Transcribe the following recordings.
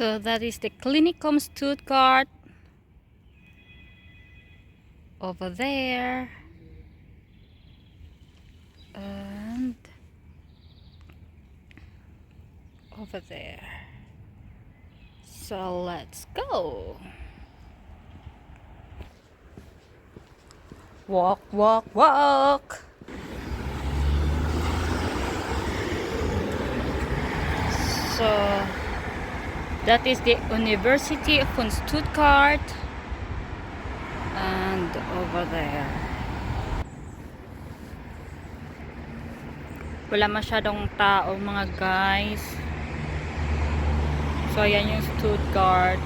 So that is the Clinicum Stuttgart over there. And over there. So let's go. Walk, walk, walk. That is the University von Stuttgart and over there. Wala masyadong tao mga guys. So ayan yung Stuttgart.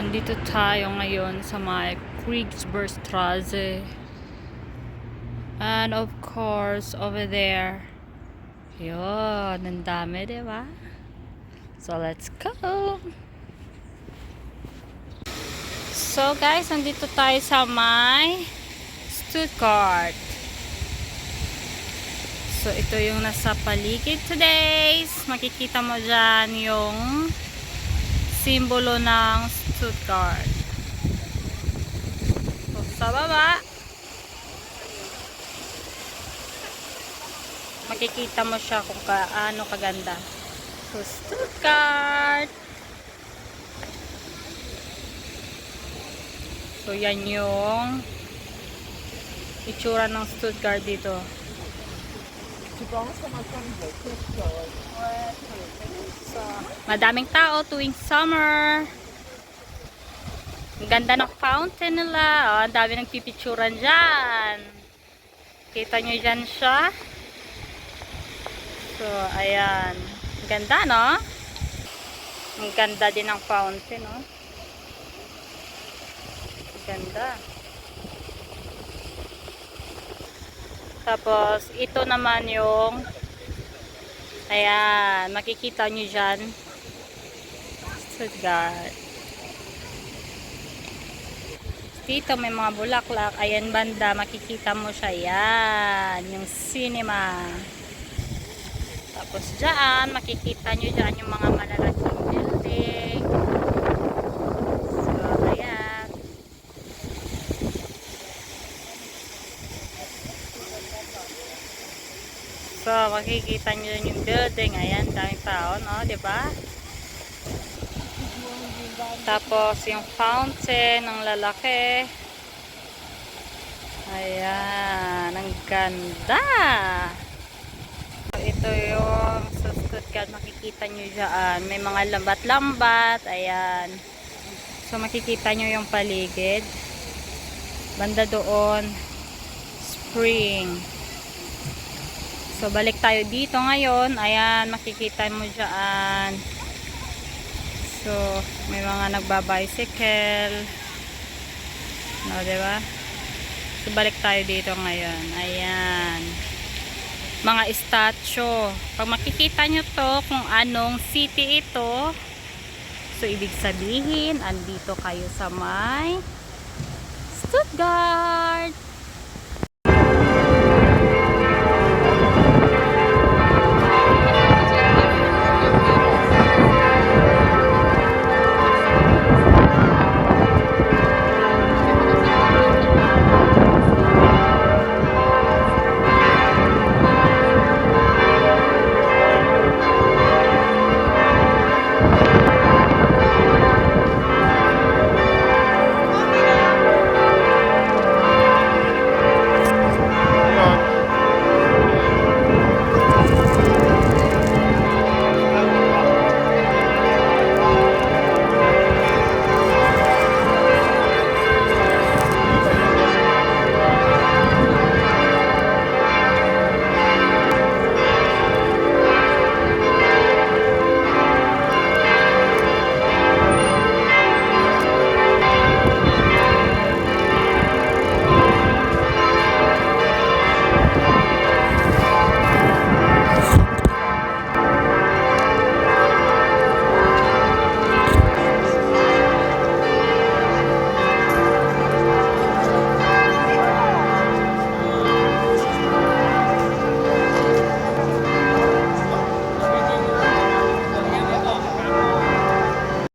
Nandito tayo ngayon sa may Kriegsbergstraße. And of course, over there. Yun, ang dami, di ba? So, let's go! So, guys, nandito tayo sa may Stuttgart. So, ito yung nasa paligid today. Makikita mo dyan yung simbolo ng Stuttgart. So, sa baba, makikita mo siya kung kaano kaganda. So, Stuttgart! So, yan yung itsura ng Stuttgart dito. So, madaming tao tuwing summer. Ang ganda ng fountain nila. Oh, ang dami nagpipicturan dyan. Kita nyo dyan siya. So, ayan. Ganda, no? Ang ganda din ng fountain, no? Ganda. Tapos, ito naman yung ayan, makikita nyo dyan. Stuttgart. Dito may mga bulaklak. Ayan banda, makikita mo siya. Yan, yung cinema. Tapos dyan, makikita nyo dyan yung mga malalaking building. So, ayan. So, makikita nyo dyan yung building. Ayan, daming tao, no? 'Di ba? Tapos, yung fountain ng lalaki. Ayan, ang ganda. Yung Stuttgart, makikita nyo dyan. May mga lambat-lambat. Ayan. So, makikita nyo yung paligid. Banda doon. Spring. So, balik tayo dito ngayon. Ayan, makikita mo dyan. So, may mga nagba-bicycle. No, diba? So, balik tayo dito ngayon. Ayan. Mga statue. Pag makikita nyo to, kung anong city ito, so, ibig sabihin, andito kayo sa may Stuttgart.